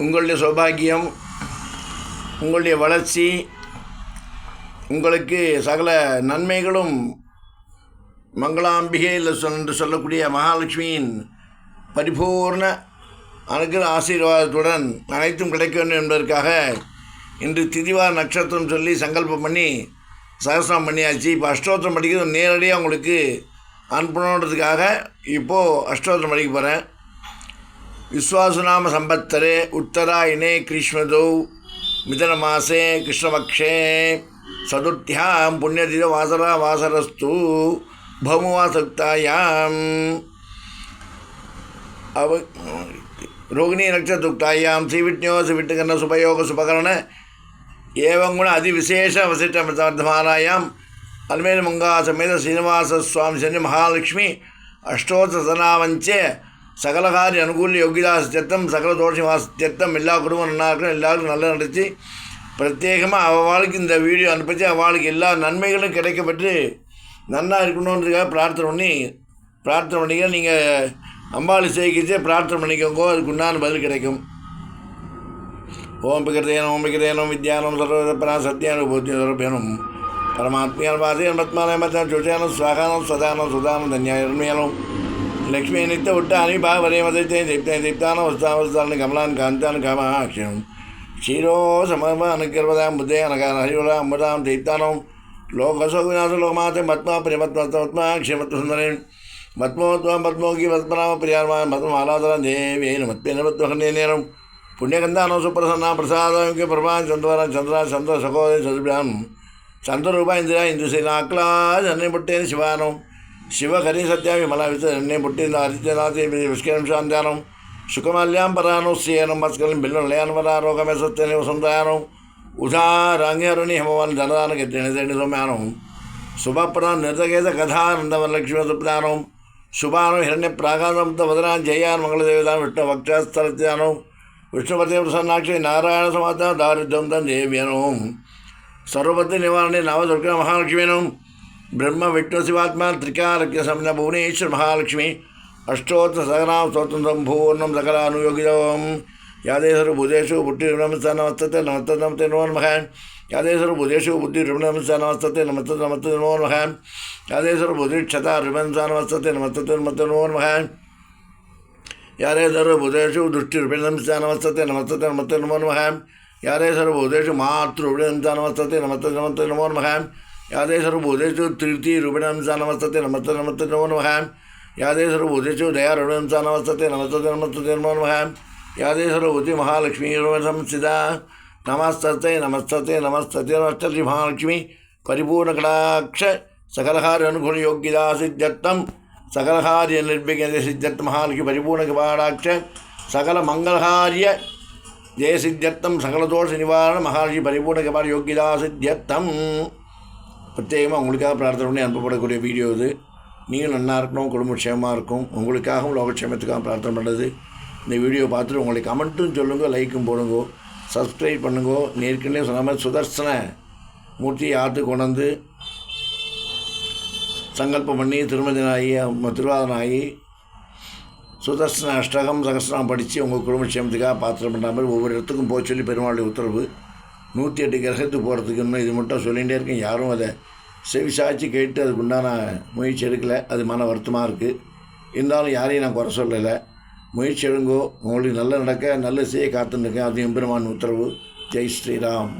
உங்களுடைய சௌபாகியம் உங்களுடைய வளர்ச்சி உங்களுக்கு சகல நன்மைகளும் மங்களாம்பிகை இல்லை சொல் என்று சொல்லக்கூடிய மகாலட்சுமியின் பரிபூர்ண அனுகிற ஆசீர்வாதத்துடன் அனைத்தும் கிடைக்க வேண்டும் என்பதற்காக இன்று திதிவார நட்சத்திரம் சொல்லி சங்கல்பம் பண்ணி சகசிரம் பண்ணியாச்சு. இப்போ அஷ்டோத்திரம் படிக்கிறது நேரடியாக உங்களுக்கு அனுப்பணுன்றதுக்காக இப்போது அஷ்டோத்திரம் படிக்க போகிறேன் விஸ்வாசுநாம சம்பத்தரே உத்தராயணே கிரீஷ்மதௌ மிதனமாசே கிருஷ்ணபக்ஷே சதுர்த்தியாம் புண்ணியதித வாசரா வாசரஸ்து பௌமவாசக்தாயாம் அவ ரோகிணி நட்சத்துக்தாயாம் ஸ்ரீவிட்ஞோ ஸ்ரீவிட்டுகர்ண சுபயோக சுபகரண ஏவங்குண கூட அதிவிசேஷ வசிஷ்டமிதார்த்தமானாயாம் அல்மேல் மங்கா சமேத ஸ்ரீனிவாச சுவாமி சனி மகாலட்சுமி அஷ்டோத்தனாவஞ்சே சகலகாரி அனுகூல யோகிதாசித்தம் சகல தோஷவாசித்தம் எல்லா குடும்பம் நல்லா இருக்கணும் எல்லாருக்கும் நல்லா நடத்தி பிரத்யேகமாக அவளுக்கு இந்த வீடியோ அனுப்பிச்சு அவளுக்கு எல்லா நன்மைகளும் கிடைக்கப்பட்டு நன்னா இருக்கணுன்றதுக்காக பிரார்த்தனை பண்ணி பிரார்த்தனை பண்ணிக்க நீங்கள் அம்பாளி சேகிச்சே பிரார்த்தனை பண்ணிக்கோங்க அதுக்கு உண்டான பதில் கிடைக்கும். ஓம் பிகிருதேனம் ஓம் பிகிருதேனம் வித்யானம் சர்வதப்பனா சத்யானம் பூத்தியம் சர்வபேனம் பரமாத்மியான வாசியம் பத்மாலயம் மத்தாம் சுஷானம் சதானம் சுதானம் தன்யாயர்மியானம் லக்ஷ்மி நித்த உட்டானி பாவரே மதத்தே தீப்தே தீப்தான வஸ்தாவஸ்தான கமலான் காந்தான காமாட்சியம் க்ஷீரோ சமர்ம அனுக்கிரவதாம் புத்தே அனகான ஹரிவலா அம்பதாம் தீப்தானம் லோகசோவிநாச லோகமாத்தே பத்மா பிரியமத்மத்த பத்மா க்ஷேமத்த சுந்தரேன் பத்மோத்வம் பத்மோகி பத்மநாம பிரியார்மா பத்ம ஆலாதரம் தேவே நமத்தே நமத்வகண்டே நேரம் புண்ணியகந்தானோ சுப்பிரசன்னா பிரசாதம் பிரபான் சந்திரன் சந்திரா சந்திர சகோதரி சதுபியான் சந்திரரூபா இந்திரா இந்துசீனாக்லா அன்னை புட்டேன் சிவானம் சிவகரி சத்யா விமலா வித்த அன்னை புட்டின் ஆதித்யநாதி விஷ்கரம் சாந்தியானம் சுகமால்யாம் பரானோ சேனம் மஸ்கலம் பில்லம் நிலையான் வராரோகமே சத்தியனி வசந்தானம் உஷா ராங்கியருணி ஹமவான் ஜனதான கத்தியனி தேணி சோமியானம் சுபப்ரான் நிர்தகேத கதானந்தவரலக்ஷ்மி சுப்தானம் சுபானம் ஹிரண்ய பிராகாதம் வதனான் ஜெயான் மங்களதேவதான் விஷ்ணு வக்ஷாஸ்தரத்தியானம் விஷ்ணுபதி பிரசன்னாட்சி ब्रह्म, विष्णु, शिवात्मा त्रिकारक्य समन भुवनेश्वर, महालक्ष्मी, अष्टोत्तर, सगनाम स्वतंत्र भूर्णम सकल अनुयोगि यादेश्वर बुधेशु बुद्धि नमस्ते नमस्ते नमस्ते नमस्ते, नमो नमः। यादेशु बुधेशु बुद्धि नमस्ते नमस्ते नमस्ते नमस्ते, नमो नमः। यादेशु बुद्धि, क्षता नमस्ते नमस्ते नमस्ते, नमो नमः। यारेशु बुधेशु दृष्टि नमस्ते नमस्ते नमस्ते नमस्ते, नमो नमः। यारेशु भुजेशु मातृ नमस्ते नमस्ते नमस्ते, नमो नमः। यादे सर्वभूतेषु तृप्ति रूपिणांसा नमस्तते नमस्ते नमस्ते नमो नमः यादे सर्वभूतेषु दयारूपिणांसा नमस्तते नमस्ते नमस्ते नमो नमः यादे सर्वभूति महालक्ष्मी संसिदा नमस्तते नमस्तते नमस्तते नमस्तति महालक्ष्मी परिपूर्णकटाक्ष सकलहार्य अनुगुणयोग्यदा सिद्ध्यर्थं सकलहार्य निर्विघ्न सिद्ध्यर्थ महालक्ष्मी परिपूर्णकपाडाक्ष सकलमङ्गलहार्य जय सिद्ध्यर्थं सकलदोष निवारण महालक्ष्मी परिपूर्णकपाल योग्यदा सिद्ध्यर्थम् பிரத்யேகமாக உங்களுக்காக பிரார்த்தனை பண்ணி அனுப்பப்படக்கூடிய வீடியோ இது. நீங்கள் நல்லா இருக்கணும் குடும்ப க்ஷேமமாக இருக்கும். உங்களுக்காகவும் லோகக்ஷேமத்துக்காக பிரார்த்தனை பண்ணுறது இந்த வீடியோ பார்த்துட்டு உங்களுக்கு கமெண்ட்டும் சொல்லுங்க லைக்கும் போடுங்க. சப்ஸ்கிரைப் பண்ணுங்க. ஏற்கனவே சொன்ன மாதிரி சுதர்சன மூர்த்தியை ஆற்று கொண்டு சங்கல்பம் பண்ணி திருமதினாகி திருவாதனாகி சுதர்சன அஷ்டகம் சகசனம் படித்து உங்கள் குடும்பக்ஷேமத்துக்காக பாத்திரம் பண்ணுற மாதிரி ஒவ்வொரு இடத்துக்கும் போக சொல்லி பெருமாளுடைய உத்தரவு. நூற்றி எட்டு கிரகத்துக்கு போகிறதுக்கு இன்னும் இது மட்டும் சொல்லிகிட்டே இருக்கேன். யாரும் அதை செவி சாய்ச்சி கேட்டு அதுக்கு உண்டான முயற்சி எடுக்கலை. அது மன வருத்தமாக இருக்குது இருந்தாலும் யாரையும் நான் குறை சொல்லலை. முயற்சி எடுங்கோ. உங்களுக்கு நல்ல நடக்க நல்ல செய்ய காத்துருக்கேன் அது எம்பெருமான் உத்தரவு. ஜெய் ஸ்ரீராம்.